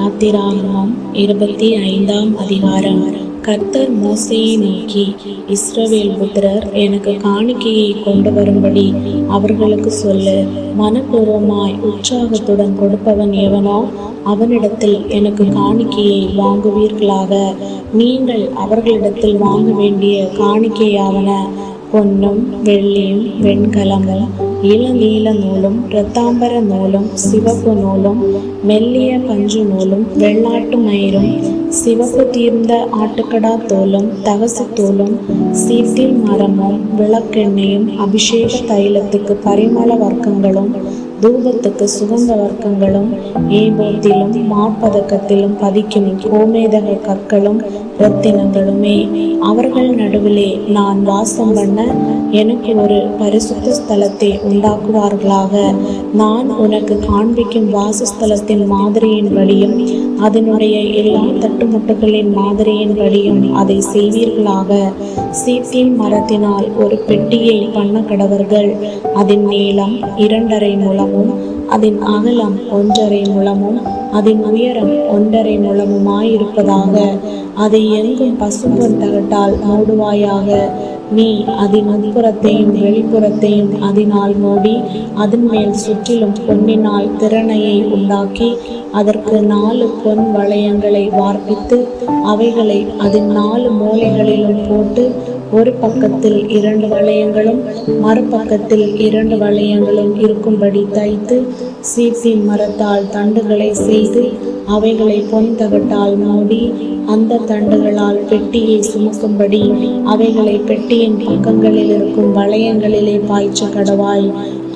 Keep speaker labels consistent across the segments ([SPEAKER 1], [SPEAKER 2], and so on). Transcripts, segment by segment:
[SPEAKER 1] யாத்திராகமம் இருபத்தி ஐந்தாம் அதிகாரம். கர்த்தர் மோசையை நோக்கி இஸ்ரவேல் புத்திரர் எனக்கு காணிக்கையை கொண்டு வரும்படி அவர்களுக்கு சொல்லு. மனப்பூர்வமாய் உற்சாகத்துடன் கொடுப்பவன் எவனோ அவனிடத்தில் எனக்கு காணிக்கையை வாங்குவீர்களாக. நீங்கள் அவர்களிடத்தில் வாங்க வேண்டிய காணிக்கையாவன. பொன்னும் வெள்ளியும் வெண்கலமும் இளநீல நூலும் இரத்தாம்பர நூலும் சிவப்பு நூலும் மெல்லிய பஞ்சு நூலும் வெள்ளாட்டு மயிரும் சிவப்பு தீர்ந்த ஆட்டுக்கடா தோலும் தகசு தோலும் சீட்டில் மரமும் விளக்கெண்ணெயும் அபிஷேக தைலத்துக்கு பரிமள வர்க்கங்களும் தூபத்துக்கு சுகந்த வர்க்கங்களும் ஏபோத்திலும் மார்பதக்கத்திலும் பதிக்கும் கோமேதக கற்களும் இரத்தினங்களுமே அவர்கள் நடுவிலே நான் வாசம் பண்ண எனக்கு ஒரு பரிசுத்த ஸ்தலத்தை உண்டாக்குவார்களாக. நான் உனக்கு காண்பிக்கும் வாசஸ்தலத்தின் மாதிரியின்படியும் அதனுடைய எல்லா தட்டுமுட்டுகளின் மாதிரியின் வழியும் அதை செய்வீர்களாக. சீத்தின் மரத்தினால் ஒரு பெட்டியை பண்ண கடவர்கள் அதன் நீளம் இரண்டரை முழமும் அதன் அகலம் ஒன்றரை முழமும் அதன் உயரம் ஒன்றரை முழமுமாயிருப்பதாக. அதை எங்கும் பசும்பொன் தகட்டால் மூடுவாயாக நீ அதன் உட்புறத்தையும் வெளிப்புறத்தையும் அதனால் மூடி அதன் மேல் சுற்றிலும் பொன்னினால் திறனையை உண்டாக்கி அதற்கு நாலு பொன் வளையங்களை வார்ப்பித்து அவைகளை அதன் நாலு மூலைகளிலும் போட்டு ஒரு பக்கத்தில் இரண்டு வளையங்களும் மறுபக்கத்தில் இரண்டு வளையங்களும் இருக்கும்படி தைத்து சீப்பின் மரத்தால் தண்டுகளை செய்து அவைகளை பொன் தகட்டால் மூடி அந்த தண்டுகளால் பெட்டியை சுமக்கும்படி அவைகளை பெட்டியின் பக்கங்களில் இருக்கும் வளையங்களிலே பாய்ச்ச கடவாய்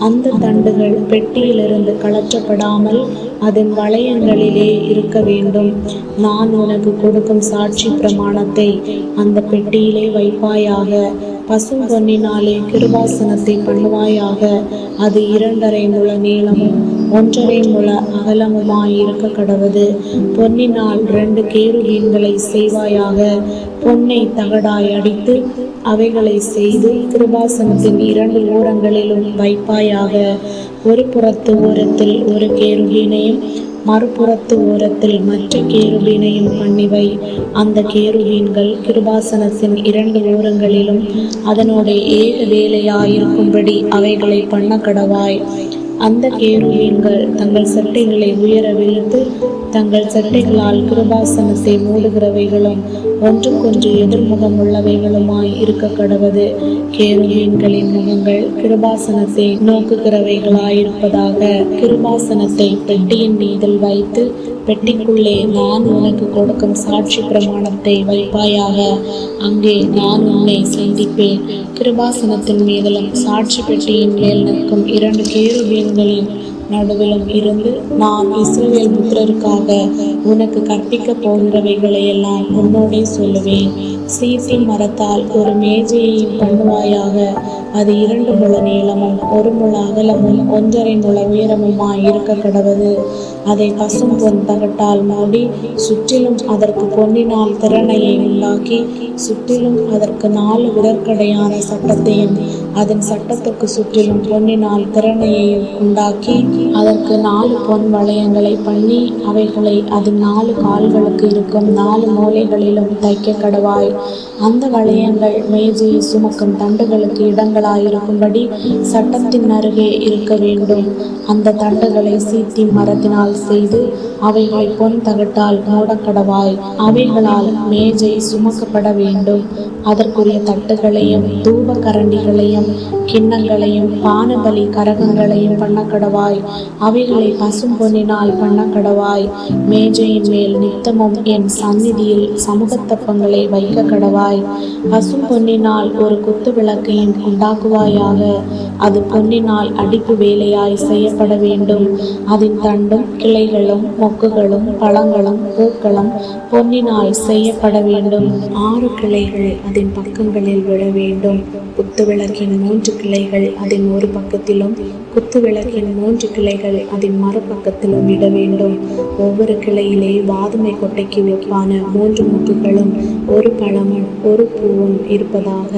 [SPEAKER 1] அந்த தண்டுகள் பெட்டியிலிருந்து கலற்றப்படாமல் அதன் வளையங்களிலே இருக்க வேண்டும். நான் உனக்கு கொடுக்கும் சாட்சி பிரமாணத்தை அந்த பெட்டியிலே வைப்பாயாக. பசும் பொன்னினாலே கிருபாசனத்தை பண்ணுவாயாக. அது இரண்டரை முழ நீளமும் ஒன்றரை முழ அகலமுமாய் இருக்க பொன்னினால் ரெண்டு கேருபீன்களை செய்வாயாக. பொன்னை தகடாய் அடித்து அவைகளை செய்து கிருபாசனத்தின் இரண்டு ஓரங்களிலும் வைப்பாயாக. ஒரு புறத்து ஓரத்தில் ஒரு கேருகீனையும் மறுபுறத்து ஓரத்தில் மற்ற கேருபீனையும் பண்ணிவை. அந்த கேருபீன்கள் கிருபாசனத்தின் இரண்டு ஓரங்களிலும் அதனுடைய ஏக வேலையாயிருக்கும்படி அவைகளை பண்ண கடவாய் அந்த கேருபீன்கள் தங்கள் சட்டைகளை உயர விழுந்து தங்கள் சட்டைகளால் கிருபாசனத்தை மூடுகிறவைகளும் ஒன்றுக்கொன்று எதிர்முகம் உள்ளவைகளுமாய் இருக்க கடவது கேருபீன்களின் முகங்கள் கிருபாசனத்தை நோக்குகிறவைகளாயிருப்பதாக கிருபாசனத்தை பெட்டியின் மீதில் வைத்து பெட்டிக்குள்ளே நான் உனக்கு கொடுக்கும் சாட்சி பிரமாணத்தை வைப்பாயாக அங்கே நான் உன்னை சந்திப்பேன். கிருபாசனத்தின் மீதிலும் சாட்சி பெட்டியின் மேல் நிற்கும் இரண்டு கேருபீன்களின் நடுவிலும் இருந்து நான் இஸ்ரேல் புத்திரருக்காக உனக்கு கற்பிக்கப் போகிறவைகளையெல்லாம் உன்னோடே சொல்லுவேன். சீசி மரத்தால் ஒரு மேஜையை பண்ணுவாயாக. அது இரண்டு முழ நீளமும் ஒரு முழ அகலமும் ஒன்றரை முழ உயரமுமாய் இருக்க கடவது. அதை பசும் பொன் தகட்டால் மூடி சுற்றிலும் அதற்கு பொன்னினால் திறனையை உண்டாக்கி சுற்றிலும் அதற்கு நாலு விரற்கடையான சட்டத்தையும் அதன் சட்டத்துக்கு சுற்றிலும் பொன்னினால் திறனையை உண்டாக்கி அதற்கு நாலு பொன் வளையங்களை பண்ணி அவைகளை அதன் நாலு கால்களுக்கு இருக்கும் நாலு மூலைகளிலும் தைக்க கடவாய். அந்த வளையங்கள் மேஜையை சுமக்கும் தண்டுகளுக்கு இடங்களாயிருக்கும்படி சட்டத்தின் அருகே இருக்க வேண்டும். அந்த தண்டுகளை சீத்தி மரத்தினால் செய்து அவைகளை பொன் தகட்டால் மூடக்கடவாய் அவைகளால் மேஜை சுமக்கப்பட வேண்டும். அதற்குரிய தட்டுகளையும் தூப கரண்டிகளையும் கிண்ணங்களையும் பானபலி கரகங்களையும் பண்ணக்கடவாய். அவைகளை பசும் பொன்னினால் பண்ணக்கடவாய். மேஜையின் மேல் நித்தமும் என் சந்நிதியில் சமூகத்தப்பங்களை வைக்க கடவாய் பசும் பொன்னினால் ஒரு குத்து விளக்கையும் உண்டாக்குவாயாக. அது பொன்னினால் அடிப்பு வேலையாய் செய்யப்பட வேண்டும். அதன் தண்டும் கிளைகளும் மொக்குகளும் பழங்களும் பூக்களும் பொன்னினால் செய்யப்பட வேண்டும். ஆறு கிளைகள் அதன் பக்கங்களில் விழ வேண்டும். குத்து விளக்கின் மூன்று கிளைகள் அதன் ஒரு பக்கத்திலும் குத்து விளக்கின் மூன்று கிளைகள் அதன் மறுபக்கத்திலும் விட வேண்டும். ஒவ்வொரு கிளையிலே வாதுமை கொட்டைக்கு வைப்பான மூன்று முக்குகளும் ஒரு பழமும் ஒரு பூவும் இருப்பதாக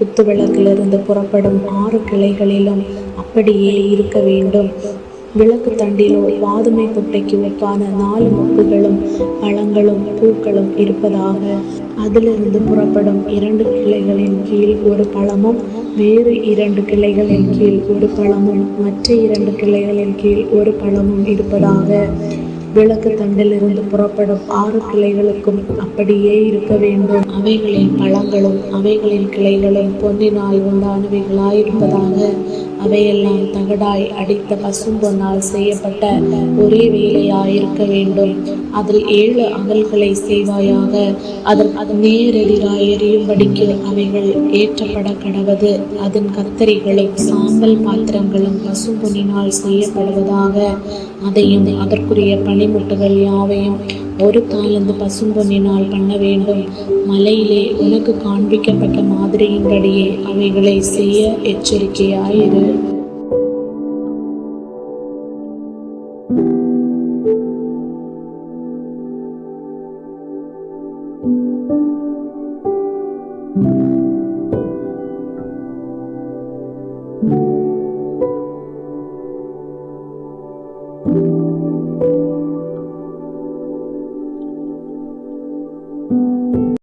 [SPEAKER 1] குத்துவிளக்கிலிருந்து புறப்படும் ஆறு கிளைகளிலும் அப்படியே இருக்க வேண்டும். விளக்கு தண்டிலோ வாதுமை குட்டைக்கு ஒப்பான நாலு மொக்குகளும் பழங்களும் பூக்களும் இருப்பதாக. அதிலிருந்து புறப்படும் இரண்டு கிளைகளின் கீழ் ஒரு பழமும் வேறு இரண்டு கிளைகளின் கீழ் ஒரு பழமும் மற்ற இரண்டு கிளைகளின் கீழ் ஒரு பழமும் இருப்பதாக. விளக்கு தண்டிலிருந்து புறப்படும் ஆறு கிளைகளுக்கும் அப்படியே இருக்க வேண்டும். அவைகளின் பழங்களும் அவைகளின் கிளைகளும் பொன்னினால் உண்டானவைகளாயிருப்பதாக. அவையெல்லாம் தகடாய் அடித்த பசும்பொன்னால் செய்யப்பட்ட ஒரே வேலையாயிருக்க வேண்டும். அதில் ஏழு அகல்களை செய்வாயாக. அதற்கு அது நேரெதிராய் எரியும்படிக்கு அவைகள் ஏற்றப்பட கடவது. அதன் கத்தரிகளும் சாம்பல் பாத்திரங்களும் பசும்பொன்னினால் செய்யப்படுவதாக. அதையும் அதற்குரிய பனிமுட்டுகள் யாவையும் ஒரு தாளந்து பசும்பொன்னினால் பண்ண வேண்டும். மலையிலே உனக்கு காண்பிக்கப்பட்ட மாதிரியின்படியே அவைகளை செய்ய எச்சரிக்கையாயிரு.
[SPEAKER 2] thank you